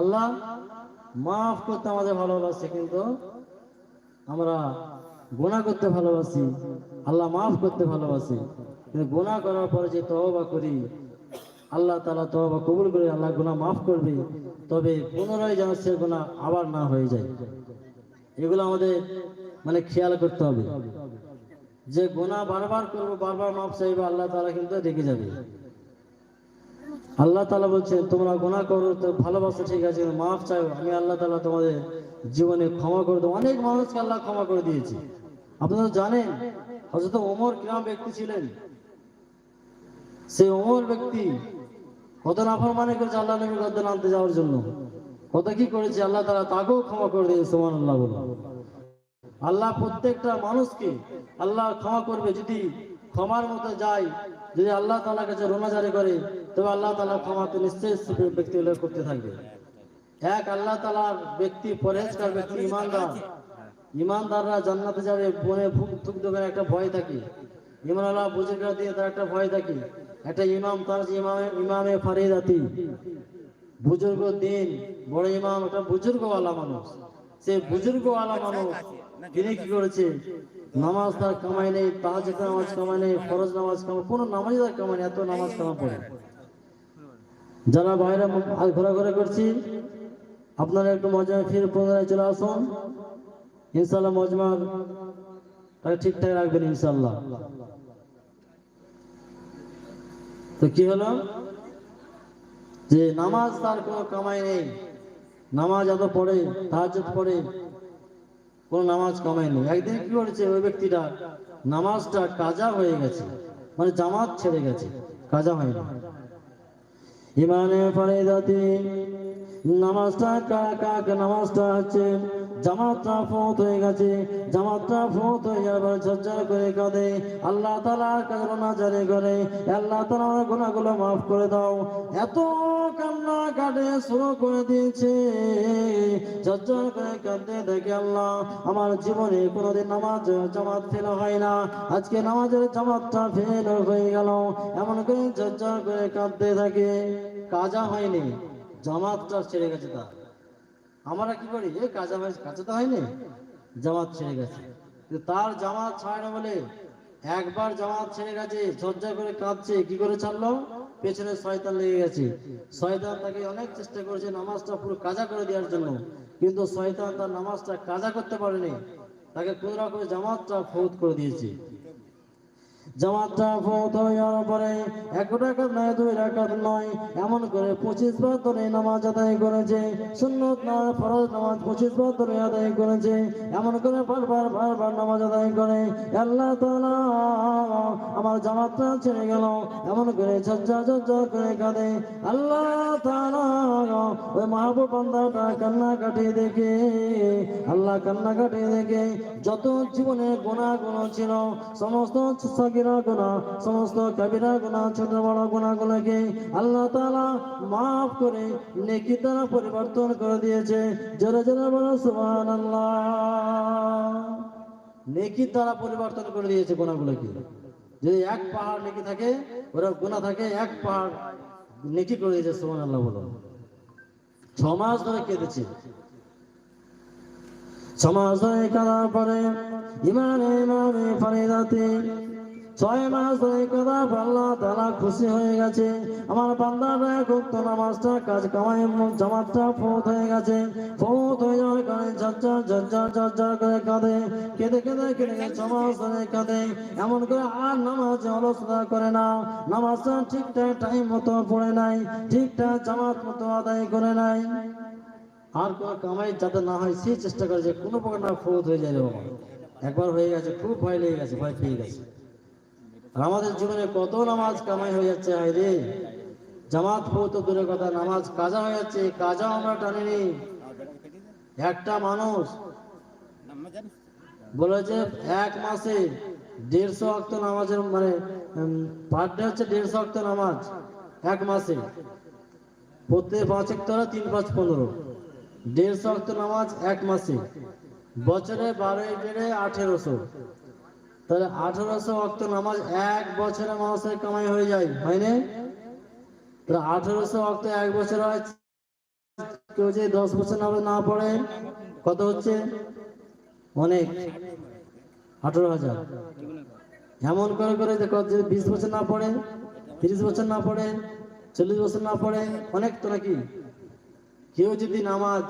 আল্লাহ মাফ করতে আমাদের ভালোবাসে, কিন্তু আমরা গোনা করতে ভালোবাসি, আল্লাহ মাফ করতে ভালোবাসি। কিন্তু গোনা করার পরে যে তহবা করি, আল্লাহ তালা তহবা কবুল করে আল্লাহ গোনা মাফ করবে, তবে পুনরায় যেন সে গোনা আবার না হয়ে যায়। এগুলো আমাদের মানে খেয়াল করতে হবে। যে গোনা বারবার করব, বারবার মাফ চাইব, আল্লাহ তালা কিন্তু রেগে যাবে। আল্লাহ তালা বলছেন, তোমরা গোনা করো, তো ভালোবাসো, ঠিক আছে মাফ চাও। আমি আল্লাহ তালা তোমাদের জীবনে ক্ষমা করে দেবো। অনেক মানুষকে আল্লাহ ক্ষমা করে দিয়েছে। আপনারা জানেন হয়তো ওমর কিরাম ব্যক্তি ছিলেন। সেই ওমর ব্যক্তি কত নাফর মানে করেছে আল্লাহ নবীর গদ্দান আনতে যাওয়ার জন্য। কত কি করেছে, আল্লাহ তালা তাকেও ক্ষমা করে দিয়েছে সোমান আল্লাহ বলে আল্লাহ প্রত্যেকটা মানুষকে আল্লাহ ক্ষমা করবে। যদি ক্ষমার মতো যায়, যদি আল্লাহ তালার কাছে রোনাজারি করে তবে আল্লাহ তালা ক্ষমা তো নিশ্চয়ই সে ব্যক্তি হলে করতে থাকবে। এক আল্লাহ তালার ব্যক্তি পরেজকার ব্যক্তি ইমানদার। ইমানদাররা জান্নাতে যাবে বনে ভুক থুক দেবেন একটা ভয় থাকে। ইমান আল্লাহ বুজুর্গরা দিয়ে তার একটা ভয় থাকে। একটা ইমাম তার ইমামে ইমামে ফারিদাতি। বুজুর্গ দিন বড় ইমাম একটা বুজুর্গওয়ালা মানুষ। সে বুজুর্গওয়ালা মানুষ তিনি কি করেছে? নামাজ তার কামাই নেই তাহাজের নামাজ কামাই নেই ফরজ নামাজ কামাই কোনো নামাজ তার কামাই নেই এত নামাজ কামা পড়ে। যারা বাইরে ঘোরাঘুরি করছি, আপনারা একটু মজা ফির পুনরায় চলে আসুন। ইনশাল্লাহ মজমার ঠিকঠাক রাখবেন ইনশাল্লাহ তো কি হলো? যে নামাজ তার কোনো কামাই নেই। নামাজ এত পড়ে, তাহাজ্জুদ পড়ে, কোনো নামাজ কামাই নেই। একদিন কি করেছে ওই ব্যক্তিটা নামাজটা কাজা হয়ে গেছে মানে জামাত ছেড়ে গেছে, কাজা হয়নি। ইমানে ফরিদাতি। নামাজটা কাক নামাজটা হচ্ছে, জামাতটা ফোত হয়ে গেছে, জামাতটা ফোত হয়ে যাওয়ার পরে ঝরঝর করে কাঁদে। আল্লাহ তালার কাছে নাজারে করে, আল্লাহ তালা আমার গুণাগুলো মাফ করে দাও। এত কান্না কাটে, শুরু করে দিয়েছে। ঝরঝর করে কাঁদতে দেখে আল্লাহ, আমার জীবনে কোনোদিন নামাজ জামাত ফেল হয় না। আজকে নামাজের জামাতটা ফেল হয়ে গেল। এমন করে ঝরঝর করে কাঁদতে থাকে। কাজা হয়নি। জামাতটা ছেড়ে গেছে তার। আমরা কি করি? এই কাজা ভাই কাজা তো হয়নি। জামাত ছেড়ে গেছে। তার জামাত ছাড়ে না বলে একবার জামাত ছেড়ে গেছে ঝরঝর করে কাঁদছে, কি করে ছাড়লো? পেছনে শয়তান লেগে গেছে। শয়তান তাকে অনেক চেষ্টা করেছে নামাজটা পুরো কাজা করে দেওয়ার জন্য। কিন্তু শয়তান তার নামাজটা কাজা করতে পারেনি। তাকে কোন রকম জামাতটা ফৌত করে দিয়েছে। জামাতটা ফৌত যাওয়ার পরে এক রাকাত নয়, দুই রাকাত নয়, এমন করে পঁচিশ বার ধরে নামাজ আদায় করেছে। সুন্নত নয় ফরজ নামাজ পঁচিশ বার ধরে আদায় করেছে। এমন করে বারবার বারবার নামাজ আদায় করে। আল্লাহ তাআলা আমার জামাতটা ছেড়ে গেল। এমন করে ঝজ্জা ঝজ্জা করে কাঁদে। আল্লাহ তাআলা ওই মাহবুব বান্দাটা কান্না কাটিয়ে দেখে, আল্লাহ কান্না কাটিয়ে দেখে। যত জীবনে গোনা গুণ ছিল, সমস্ত সগিরা গুণা সমস্ত কবিরা গুণা, ছোট বড় গুণাগুলোকে আল্লাহ তাআলা মাফ করে নেকি দ্বারা পরিবর্তন করে দিয়েছে। জোরে জোরে বলো, সুবহানাল্লাহ। নেকি দ্বারা পরিবর্তন করে দিয়েছে গুণাগুলোকে। যদি এক পাহাড় নেকি থাকে ওরা গুণা থাকে, এক পাহাড় নেকি করে দিয়েছে, সুবহানাল্লাহ বলো। ছ মাস ধরে কেঁদেছে। সমাজ ধরে কাদার পরে ইমানে ইমামে ফরিদাতে ছয় মাস ধরে কাদা আল্লাহ তারা খুশি হয়ে গেছে। আমার বান্দারা গুপ্ত নামাজটা, কাজ কামাই জামাতটা ফোত হয়ে গেছে। ফোত হয়ে যাওয়ার কারণে ঝরঝর ঝরঝর ঝরঝর করে কাঁদে। কেঁদে কেঁদে কেঁদে সমাজ ধরে কাঁদে। এমন করে আর নামাজ অলসতা করে না। নামাজটা ঠিকঠাক টাইম মতো পড়ে নাই ঠিকঠাক জামাত মতো আদায় করে নাই। আর কোনো কামাই যাতে না হয়, সেই চেষ্টা করে যে কোনো প্রকার না ফৌত হয়ে যায় একবার হয়ে গেছে, খুব ভয় লেগে গেছে, ভয় পেয়ে গেছে। আর আমাদের জীবনে কত নামাজ কামাই হয়ে যাচ্ছে, হায় রে। জামাত পৌত দূরের কথা, নামাজ কাজা হয়ে যাচ্ছে কাজা আমরা টানিনি একটা মানুষ বলেছে এক মাসে দেড়শো অক্ত নামাজের মানে পার ডে হচ্ছে দেড়শো অক্ত নামাজ এক মাসে। প্রত্যেক পাঁচ এক একটা তিন পাঁচ পনেরো। দেড়শো অক্ত নামাজ এক মাসে। বছরে বারো ডেড়ে আঠেরোশো। তাহলে আঠেরোশো অক্ত নামাজ এক বছরে মানুষের কামাই হয়ে যায় হয়নি তাহলে আঠেরোশো অক্ত এক বছর হয়, কেউ যদি দশ বছর নামাজ না পড়ে, কত হচ্ছে? অনেক। আঠারো হাজার। এমন করে করে যে কত যদি বিশ বছর না পড়ে, তিরিশ বছর না পড়ে, চল্লিশ বছর না পড়ে, অনেক তো নাকি? কেউ যদি নামাজ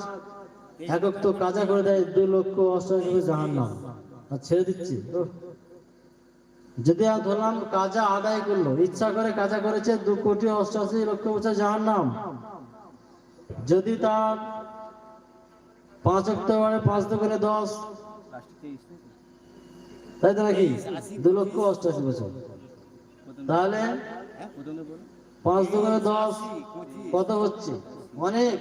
একক তো কাজা করে দেয় দু লক্ষ অষ্টআশি জাহান নাম আর ছেড়ে দিচ্ছি। যদি ধরলাম কাজা আদায় করল, ইচ্ছা করে কাজা করেছে, দু কোটি অষ্টআশি লক্ষ বছর জাহান নাম যদি তার পাঁচ অক্টোবরে পাঁচ দোকানে দশ, তাই তো নাকি? দু লক্ষ অষ্টআশি বছর। তাহলে পাঁচ দোকানে দশ কত হচ্ছে? অনেক।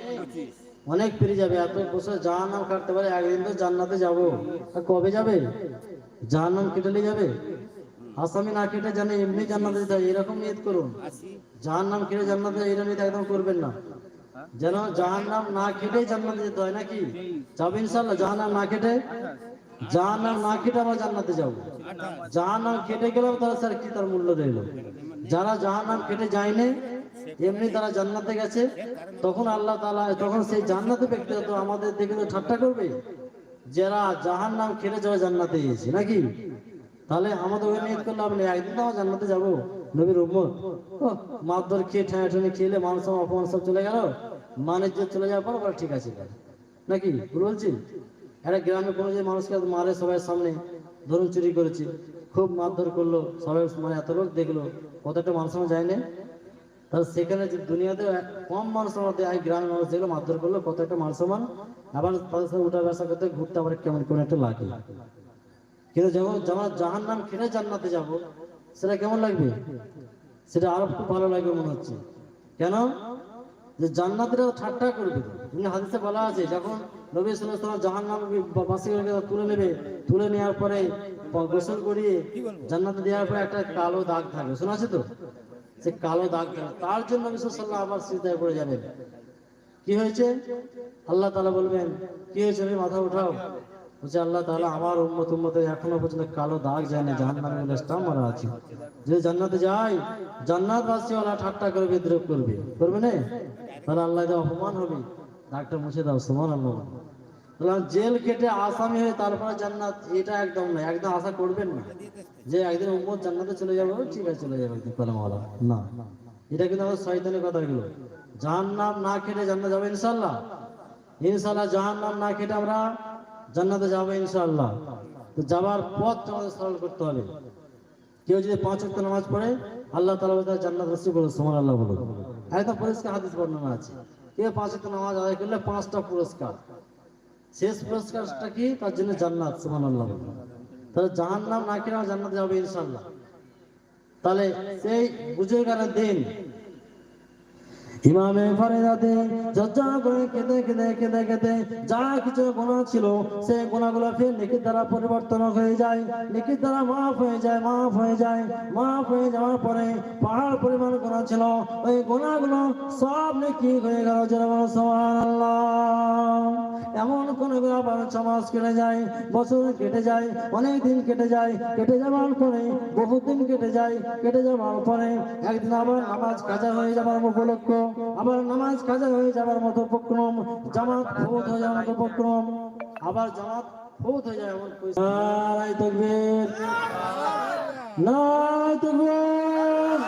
অনেক পেরিয়ে যাবে। এত বছর জাহান নাম কাটতে পারে, একদিন তো জান্নাতে যাব। কবে যাবে? জাহান নাম কেটে যাবে? আসামি না কেটে জানে এমনি জান্নাতে যেতে হয় এরকম নিয়ত করুন। জাহান নাম কেটে জান্নাতে এইরকম নিয়ত একদম করবেন না। যেন জাহান নাম না কেটে জান্নাতে যেতে হয় নাকি? যাব ইনশাল্লাহ জাহান নাম না কেটে জাহান নাম না কেটে আবার জান্নাতে যাব। জাহান নাম কেটে গেলেও তারা স্যার কি তার মূল্য রইল? যারা জাহান নাম কেটে যায়নি এমনি তারা জান্নাতে গেছে তখন আল্লাহ তালা তখন সেই জান্নাতে ব্যক্তি তো আমাদের দেখে তো ঠাট্টা করবে? যারা জাহান নাম কেটে যাওয়া জান্নাতে গিয়েছে নাকি? তাহলে আমাদের ওই নিয়ত করলে আপনি একদিন তো জান্নাতে যাব, নবীর উম্মত। মারধর খেয়ে ঠেঁয়া ঠেনে খেলে মানুষ অপমান সব চলে গেল। মানের যে চলে যাওয়ার পর ঠিক আছে। নাকি? বলছি? একটা গ্রামে কোনো যে মানুষকে মারে সবাই সামনে, ধরুন চুরি করেছে, খুব মারধর করল, সবাই মানে এত লোক দেখল, কতটা মানুষ আমার যায় না। তাহলে সেখানে যে দুনিয়াতে কম মানুষের মধ্যে এক গ্রামের মানুষ যেগুলো মারধর করল কত একটা মান সম্মান আবার তাদের সাথে উঠা ব্যবসা করতে, ঘুরতে আবার কেমন কোনো একটা লাগে। কিন্তু যখন যখন জাহান নাম খেলে জান্নাতে যাব, সেটা কেমন লাগবে? সেটা আরও খুব ভালো লাগবে মনে হচ্ছে। কেন? যে জান্নাতের ঠাট্টা করবে। তুমি হাদিসে বলা আছে, যখন নবী আলাইহি জাহান নাম তুলে নেবে, তুলে নেওয়ার পরে গোসল করিয়ে জান্নাতে দেওয়ার পরে একটা কালো দাগ থাকবে। শোনা তো? সে কালো দাগ থাকবে। তার জন্য নবী সাল্লাল্লাহু আবার সিজদায় পড়ে যাবেন। কি হয়েছে? আল্লাহ তাআলা বলবেন, কি হয়েছে? মাথা উঠাও। বলছে, আল্লাহ তাআলা আমার উম্মত উম্মতের এখনও পর্যন্ত কালো দাগ যায় না স্টাম মারা আছে। যদি জান্নাতে যায়, জান্নাত বাসীওয়ালা ঠাট্টা করে বিদ্রোহ করবে। করবে না? তাহলে আল্লাহ অপমান হবে। দাগটা মুছে দাও সমান আল্লাহ জেল কেটে আসামি হয়ে তারপরে জান্নাত, এটা একদম না, একদম আশা করবেন না। যে একদিন উম্মত জান্নাতে চলে যাবে ঠিক আছে, চলে যাবে একদিন কলমওয়ালা না। এটা কিন্তু আমাদের শয়তানের কথা এগুলো জাহান্নাম না খেটে জান্নাত যাবে ইনশাল্লাহ ইনশাল্লাহ জাহান্নাম না খেটে আমরা জান্নাতে যাবে ইনশাআল্লাহ। তো যাবার পথ আমাদের সরল করতে হবে। কেউ যদি পাঁচ ওয়াক্ত নামাজ পড়ে, আল্লাহ তাআলা তার জান্নাত নসিব করবে সুমান আল্লাহ বলুন একদম পরিষ্কার হাদিস বর্ণনা আছে। কেউ পাঁচ ওয়াক্ত নামাজ আদায় করলে পাঁচটা পুরস্কার। শেষ পুরস্কারটা কি? তার জন্য জান্নাত সুমান আল্লাহ বলুন তাহলে জাহান্নাম না আমরা জান্নাতে যাব ইনশাআল্লাহ। তাহলে সেই বুঝে গেল দিন ইমামে ফারিদাতে যজ্জা করে কেঁদে কেঁদে কেঁদে কেঁদে যা কিছু গোনা ছিল সেই গোনাগুলো ফের নেকির দ্বারা পরিবর্তন হয়ে যায়। নেকির দ্বারা মাফ হয়ে যায়, মাফ হয়ে যায়। মাফ হয়ে যাওয়ার পরে পাহাড় পরিমাণ গোনা ছিল। ওই গোনাগুলো সব নেকি হয়ে গেল যেমন সুবহানাল্লাহ। এমন কোন আবার সমাজ কেটে যায়, বছর কেটে যায়, অনেক দিন কেটে যায়, কেটে যাওয়ার পরে, বহুদিন কেটে যায়, কেটে যাওয়ার পরে একদিন আবার নামাজ কাজা হয়ে যাবার উপলক্ষ আবার নামাজ কাজা হয়ে যাওয়ার মতো উপক্রম, জামাত ফৌত হয়ে যাওয়ার মতো উপক্রম, আবার জামাত ফৌত হয়ে যায় এমন নারায় তকবীর। নারায় তকবীর।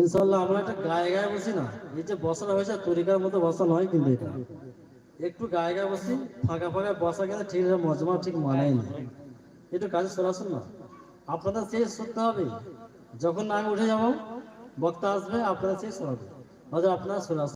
ইনশাল্লাহ আমরা একটা গায়ে গায়ে বসি না, এই যে বসাটা হয়েছে, তরিকার মতো বসা নয় কিন্তু এটা। একটু গায়ে গায়ে বসি, ফাঁকা ফাঁকা বসা কিন্তু ঠিক মজমা ঠিক মানায় না। একটু কাজে সরাসুন না। আপনাদের শেষ করতে হবে, যখন আমি উঠে যাব বক্তা আসবে আপনারা চেয়ে শোনাবে। হয়তো আপনারা সরাসরি